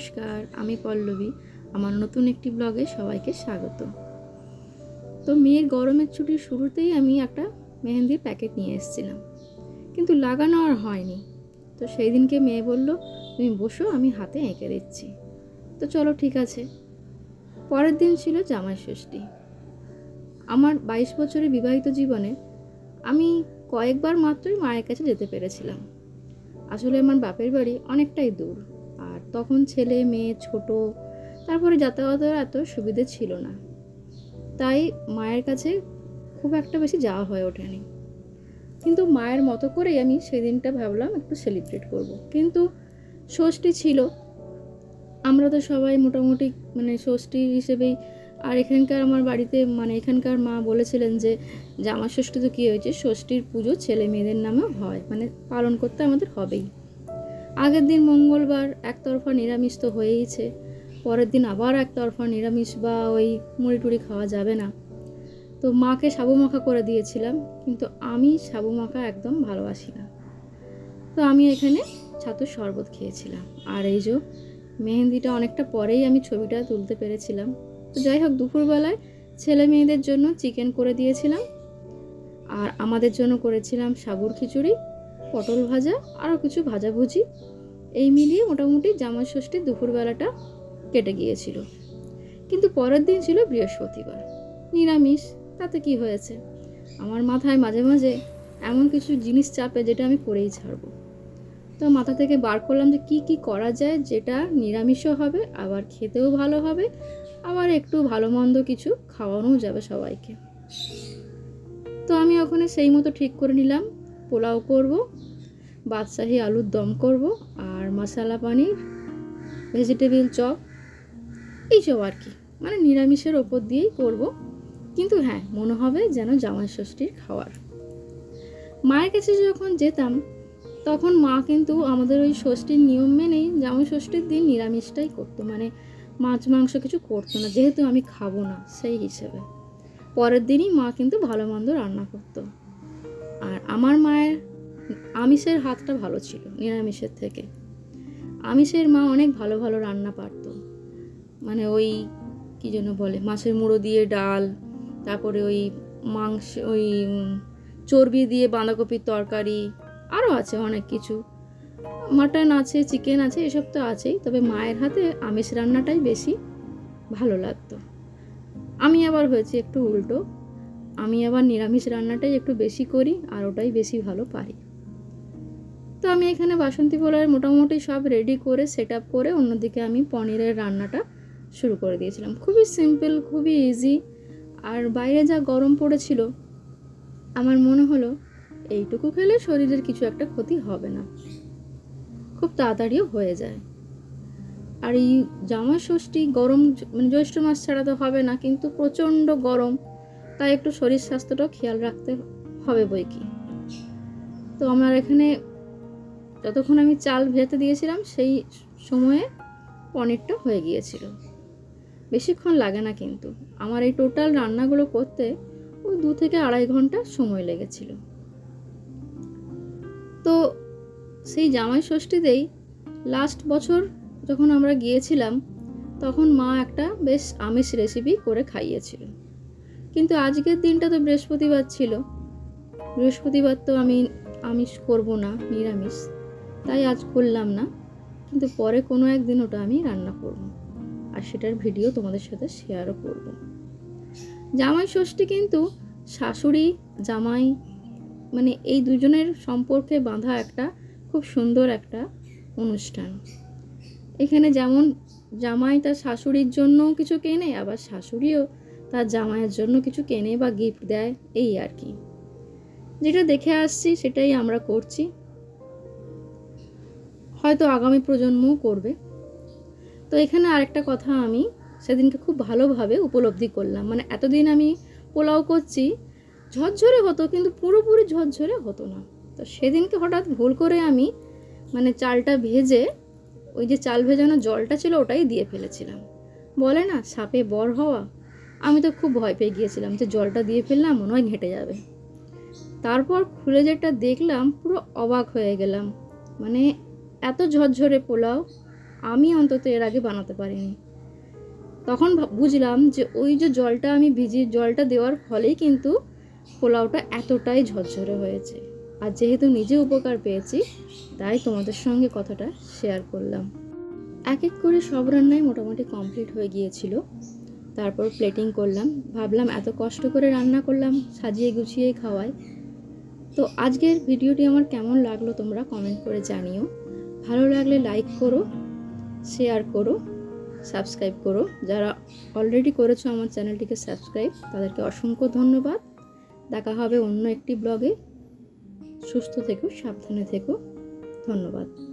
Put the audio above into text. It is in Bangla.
নমস্কার, আমি পল্লবী। আমার নতুন একটি ব্লগে সবাইকে স্বাগত। তো মেয়ের গরমের ছুটির শুরুতেই আমি একটা মেহেন্দির প্যাকেট নিয়ে এসেছিলাম। কিন্তু লাগানো আর হয়নি। তো সেই দিনকে মেয়ে বলল, তুমি বসো, আমি হাতে এঁকে দিচ্ছি। তো চলো, ঠিক আছে। পরের দিন ছিল জামাই ষষ্ঠী। আমার বাইশ বছরের বিবাহিত জীবনে আমি কয়েকবার মাত্রই মায়ের কাছে যেতে পেরেছিলাম। আসলে আমার বাপের বাড়ি অনেকটাই দূর। তখন ছেলে, মেয়ে, ছোট, তারপরে যাতায়াতের এত সুবিধে ছিল না। তাই মায়ের কাছে খুব একটা বেশি যাওয়া হয়ে ওঠেনি। কিন্তু মায়ের মতো করেই আমি সেই দিনটা ভাবলাম একটু সেলিব্রেট করব। কিন্তু ষষ্ঠী ছিল। আমরা তো সবাই মোটামুটি মানে ষষ্ঠী হিসেবেই আর এখানকার আমার বাড়িতে মানে এখানকার মা বলেছিলেন যে জামা ষষ্ঠী তো কী হয়েছে? ষষ্ঠীর পুজো ছেলে মেয়েদের নামেও হয়। মানে পালন করতে আমাদের হবেই। আগের দিন মঙ্গলবার একতরফা নিরামিষ তো হয়েইছে, পরের দিন আবার একতরফা নিরামিষ বা ওই মুড়ি টুড়ি খাওয়া যাবে না। তো মাকে সাবু মাখা করে দিয়েছিলাম, কিন্তু আমি সাবু মাখা একদম ভালোবাসি না। তো আমি এখানে ছাতুর শরবত খেয়েছিলাম। আর এই যে মেহেন্দিটা অনেকটা পরেই আমি ছবিটা তুলতে পেরেছিলাম। তো যাই হোক, দুপুরবেলায় ছেলে মেয়েদের জন্য চিকেন করে দিয়েছিলাম। আর আমাদের জন্য করেছিলাম সাবুর খিচুড়ি। পটল ভাজা, আরও কিছু ভাজাভুজি। এই মিলিয়ে মোটামুটি জামাই ষষ্ঠীর দুপুরবেলাটা কেটে গিয়েছিল। কিন্তু পরের দিন ছিল বৃহস্পতিবার। নিরামিষ, তাতে কি হয়েছে? আমার মাথায় মাঝে মাঝে এমন কিছু জিনিস চাপে যেটা আমি করেই ছাড়বো। তো মাথা থেকে বার করলাম যে কি কি করা যায়, যেটা নিরামিষও হবে, আবার খেতেও ভালো হবে, আবার একটু ভালো মন্দ কিছু খাওয়ানোও যাবে সবাইকে। তো আমি ওখানে সেই মতো ঠিক করে নিলাম। পোলাও করব, বাদশাহি আলুর দম করব আর মশালা পানির ভেজিটেবিল চপ, এইসব আর কি। মানে নিরামিষের ওপর দিয়েই করব। কিন্তু হ্যাঁ মনে হবে যেন জামাই ষষ্ঠীর খাওয়ার। মায়ের কাছে যখন যেতাম, তখন মা কিন্তু আমাদের ওই ষষ্ঠীর নিয়ম মেনেই জামাই ষষ্ঠীর দিন নিরামিষটাই করতো। মানে মাছ, মাংস কিছু করতো না, যেহেতু আমি খাব না সেই হিসেবে। পরের দিনই মা কিন্তু ভালো মন্দ রান্না করতো। আর আমার মায়ের আমিষের হাতটা ভালো ছিল, নিরামিষের থেকে। আমিষের মা অনেক ভালো ভালো রান্না পারতো। মানে ওই, কী যেন বলে, মাছের মুড়ো দিয়ে ডাল, তারপরে ওই মাংস, ওই চর্বি দিয়ে বাঁধাকপির তরকারি আরও আছে অনেক কিছু। মাটন আছে, চিকেন আছে, এসব তো আছেই, তবে মায়ের হাতে আমিষ রান্নাটাই বেশি ভালো লাগতো। আমি আবার হয়েছি একটু উল্টো। আমি আবার নিরামিষ রান্নাটাই একটু বেশি করি, আর ওটাই বেশি ভালো পারি। তো আমি এখানে বাসন্তী পোলার মোটামুটি সব রেডি করে সেট আপ করে অন্যদিকে আমি পনিরের রান্নাটা শুরু করে দিয়েছিলাম। খুবই সিম্পল খুবই ইজি আর বাইরে যা গরম পড়েছিল, আমার মনে হলো এইটুকু খেলে শরীরের কিছু একটা ক্ষতি হবে না। খুব তাড়াতাড়িও হয়ে যায়। আর এই জামা ষষ্ঠী গরম মানে জ্যৈষ্ঠ মাস ছাড়া তো হবে না, কিন্তু প্রচণ্ড গরম, তাই একটু শরীর স্বাস্থ্যটাও খেয়াল রাখতে হবে বই কি তো আমার এখানে যতক্ষণ আমি চাল ভেজাতে দিয়েছিলাম, সেই সময়ে পনিরটা হয়ে গিয়েছিল। বেশিক্ষণ লাগে না কিন্তু। আমার এই টোটাল রান্নাগুলো করতে ওই দু থেকে আড়াই ঘণ্টা সময় লেগেছিল। তো সেই জামাই ষষ্ঠীতেই লাস্ট বছর যখন আমরা গিয়েছিলাম, তখন মা একটা বেশ আমিষ রেসিপি করে খাইয়েছিল। কিন্তু আজকের দিনটা তো বৃহস্পতিবার ছিল। বৃহস্পতিবার তো আমি আমিষ করব না, নিরামিষ। তাই আজ করলাম না, কিন্তু পরে কোনো একদিন ওটা আমি রান্না করব। আর সেটার ভিডিও তোমাদের সাথে শেয়ারও করব। জামাই ষষ্ঠী কিন্তু শাশুড়ি, জামাই মানে এই দুজনের সম্পর্কে বাঁধা একটা খুব সুন্দর একটা অনুষ্ঠান। এখানে যেমন জামাই তার শাশুড়ির জন্য কিছু কেনে, আবার শাশুড়িও তার জামাইয়ের জন্য কিছু কেনে বা গিফট দেয়, এই আর কি। যেটা দেখে আসছি সেটাই আমরা করছি। হয়তো আগামী প্রজন্মও করবে। তো এখানে আরেকটা কথা আমি সেদিনকে খুব ভালোভাবে উপলব্ধি করলাম। মানে এতদিন আমি পোলাও করছি, ঝরঝরে হতো কিন্তু পুরোপুরি ঝরঝরে হতো না। তো সেদিনকে হঠাৎ ভুল করে আমি মানে চালটা ভেজে ওই যে চাল ভেজানো জলটা ছিল ওটাই দিয়ে ফেলেছিলাম। বলে না, সাপে বর হওয়া। আমি তো খুব ভয় পেয়ে গিয়েছিলাম যে জলটা দিয়ে ফেললাম মনে হয় ঘেঁটে যাবে। তারপর খুলে যেটা দেখলাম, পুরো অবাক হয়ে গেলাম। মানে এত ঝরঝরে পোলাও আমি অন্তত এর আগে বানাতে পারিনি। তখন বুঝলাম যে ওই যে জলটা আমি ভিজিয়ে, জলটা দেওয়ার ফলেই কিন্তু পোলাওটা এতটাই ঝরঝরে হয়েছে। আর যেহেতু নিজে উপকার পেয়েছি, তাই তোমাদের সঙ্গে কথাটা শেয়ার করলাম। এক এক করে সব রান্নাই মোটামুটি কমপ্লিট হয়ে গিয়েছিল। তারপর প্লেটিং করলাম। ভাবলাম এত কষ্ট করে রান্না করলাম, সাজিয়ে গুছিয়ে খাওয়াই। তো আজকের ভিডিওটি আমার কেমন লাগল তোমরা কমেন্ট করে জানিও। ভালো লাগলে লাইক করো শেয়ার করো সাবস্ক্রাইব করো। যারা অলরেডি করেছ আমার চ্যানেলটিকে সাবস্ক্রাইব তাদেরকে অসংখ্য ধন্যবাদ। দেখা হবে অন্য একটি ব্লগে সুস্থ থেকো, সাবধানে থেকো। ধন্যবাদ।